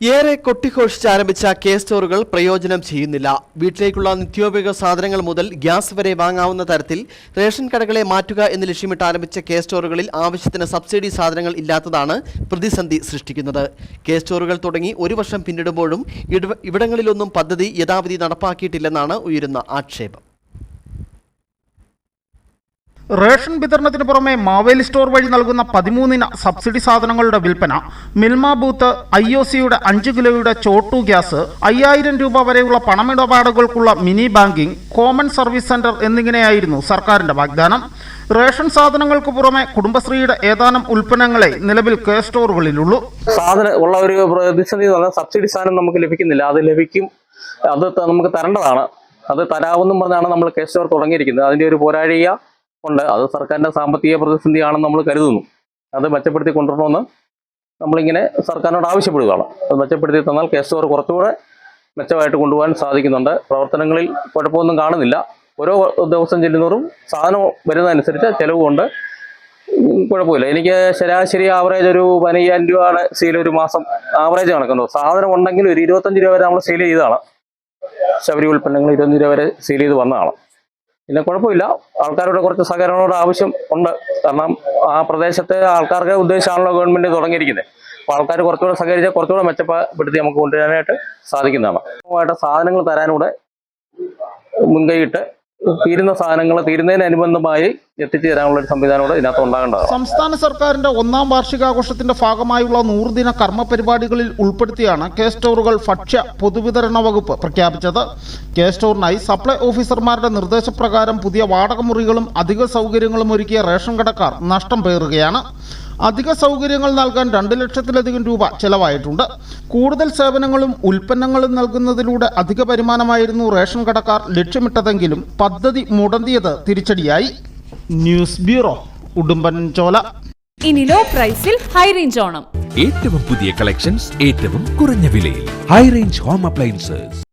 ഏറെ കൊട്ടിഘോഷിച്ച് ആരംഭിച്ച കെ സ്റ്റോറുകൾ പ്രയോജനം ചെയ്യുന്നില്ല. വീട്ടിലേക്കുള്ള നിത്യോപയോഗ സാധനങ്ങൾ മുതൽ ഗ്യാസ് വരെ വാങ്ങാവുന്ന തരത്തിൽ റേഷൻ കടകളെ മാറ്റുക എന്ന് ലക്ഷ്യമിട്ട് ആരംഭിച്ച കെ സ്റ്റോറുകളിൽ ആവശ്യത്തിന് സബ്സിഡി സാധനങ്ങൾ ഇല്ലാത്തതാണ് പ്രതിസന്ധി സൃഷ്ടിക്കുന്നത്. കെ സ്റ്റോറുകൾ തുടങ്ങി ഒരു വർഷം പിന്നിടുമ്പോഴും ഇവിടങ്ങളിലൊന്നും പദ്ധതി യഥാവിധി നടപ്പാക്കിയിട്ടില്ലെന്നാണ് ഉയരുന്ന ആക്ഷേപം. റേഷൻ വിതരണത്തിന് പുറമെ മാവേലി സ്റ്റോർ വഴി നൽകുന്ന പതിമൂന്നിന സബ്സിഡി സാധനങ്ങളുടെ വിൽപ്പന മിൽമ ബൂത്ത് ഐ ഒ സിയുടെ അഞ്ച് കിലോയുടെ ചോട്ടു ഗ്യാസ് അയ്യായിരം രൂപ വരെയുള്ള പണമിടപാടുകൾക്കുള്ള mini banking common service centre എന്നിങ്ങനെയായിരുന്നു സർക്കാരിന്റെ വാഗ്ദാനം. റേഷൻ സാധനങ്ങൾക്ക് പുറമെ കുടുംബശ്രീയുടെ ഏതാനും ഉൽപ്പന്നങ്ങളെ നിലവിൽ കെ സ്റ്റോറുകളിലുള്ളൂ. സാധനം ഉള്ള ഒരു പ്രതിസന്ധി സബ്സിഡി സാധനം നമുക്ക് ലഭിക്കുന്നില്ല. അത് ലഭിക്കും അത് നമുക്ക് തരേണ്ടതാണ്. അത് തരാമെന്നും പറഞ്ഞാണ് നമ്മൾ കെ സ്റ്റോർ തുടങ്ങിയിരിക്കുന്നത്. അതിന്റെ ഒരു പോരാഴിക ഉണ്ട്. അത് സർക്കാരിന്റെ സാമ്പത്തിക പ്രതിസന്ധിയാണെന്ന് നമ്മൾ കരുതുന്നു. അത് മെച്ചപ്പെടുത്തി കൊണ്ടുവരണമെന്ന് നമ്മളിങ്ങനെ സർക്കാരിനോട് ആവശ്യപ്പെടുകയാണ്. അത് മെച്ചപ്പെടുത്തി തന്നാൽ കേസ് ഓർ കുറച്ചുകൂടെ മെച്ചമായിട്ട് കൊണ്ടുപോകാൻ സാധിക്കുന്നുണ്ട്. പ്രവർത്തനങ്ങളിൽ കുഴപ്പമൊന്നും കാണുന്നില്ല. ഓരോ ദിവസം ചെല്ലുന്നവരും സാധനം വരുന്നതനുസരിച്ച് ചിലവുകൊണ്ട് കുഴപ്പമില്ല. എനിക്ക് ശരാശരി ആവറേജ് ഒരു പതിനയ്യായിരം രൂപയുടെ സെയിൽ ഒരു മാസം ആവറേജ് കണക്കുന്നു സാധനം ഉണ്ടെങ്കിൽ ഒരു ഇരുപത്തഞ്ച് രൂപ വരെ നമ്മൾ സെയിൽ ചെയ്തതാണ്. ശബരി ഉൽപ്പന്നങ്ങൾ ഇരുപത്തഞ്ച് രൂപ വരെ സെയിൽ ചെയ്ത് വന്നതാണ്. പിന്നെ കുഴപ്പമില്ല. ആൾക്കാരുടെ കുറച്ച് സഹകരണങ്ങളുടെ ആവശ്യം ഉണ്ട്. കാരണം ആ പ്രദേശത്തെ ആൾക്കാർക്ക് ഉദ്ദേശിച്ചാണല്ലോ ഗവൺമെന്റ് തുടങ്ങിയിരിക്കുന്നത്. അപ്പോൾ ആൾക്കാർ കുറച്ചുകൂടെ സഹകരിച്ചാൽ കുറച്ചുകൂടെ മെച്ചപ്പെടുത്തി നമുക്ക് കൊണ്ടുവരാനായിട്ട് സാധിക്കുന്നതാണ്. സാധനങ്ങൾ തരാനൂടെ മുൻകൈയിട്ട് തീരുന്ന സാധനങ്ങൾ തീരുന്നതിനനുബന്ധമായി എത്തിച്ചു തരാനുള്ള ഒരു സംവിധാനം കൂടെ ഇതിനകത്ത് ഉണ്ടാകേണ്ടതാണ്. സംസ്ഥാന സർക്കാരിന്റെ ഒന്നാം വാർഷികാഘോഷത്തിന്റെ ഭാഗമായുള്ള നൂറുദിന കർമ്മ പരിപാടികളിൽ ഉൾപ്പെടുത്തിയാണ് കെ സ്റ്റോറുകൾ ഭക്ഷ്യ പൊതുവിതരണ വകുപ്പ് പ്രഖ്യാപിച്ചത്. കെ സ്റ്റോറിനായി സപ്ലൈ ഓഫീസർമാരുടെ നിർദ്ദേശപ്രകാരം പുതിയ വാടക മുറികളും അധിക സൗകര്യങ്ങളും ഒരുക്കിയ റേഷൻ കടക്കാർ നഷ്ടം പേറുകയാണ്. അധിക സൗകര്യങ്ങൾ നൽകാൻ രണ്ട് ലക്ഷത്തിലധികം രൂപ ചെലവായിട്ടുണ്ട്. കൂടുതൽ സേവനങ്ങളും ഉൽപ്പന്നങ്ങളും നൽകുന്നതിലൂടെ അധിക വരുമാനമായിരുന്നു റേഷൻ കടക്കാർ ലക്ഷ്യമിട്ടതെങ്കിലും പദ്ധതി മുടന്തിയത് തിരിച്ചടിയായി. ന്യൂസ് ബ്യൂറോ ഉടുമ്പൻചോല ഇനി ലോ പ്രൈസിൽ ഹൈ റേഞ്ച് ഓണം. ഏറ്റവും പുതിയ കളക്ഷൻസ് ഏറ്റവും കുറഞ്ഞ വിലയിൽ. High range home appliances.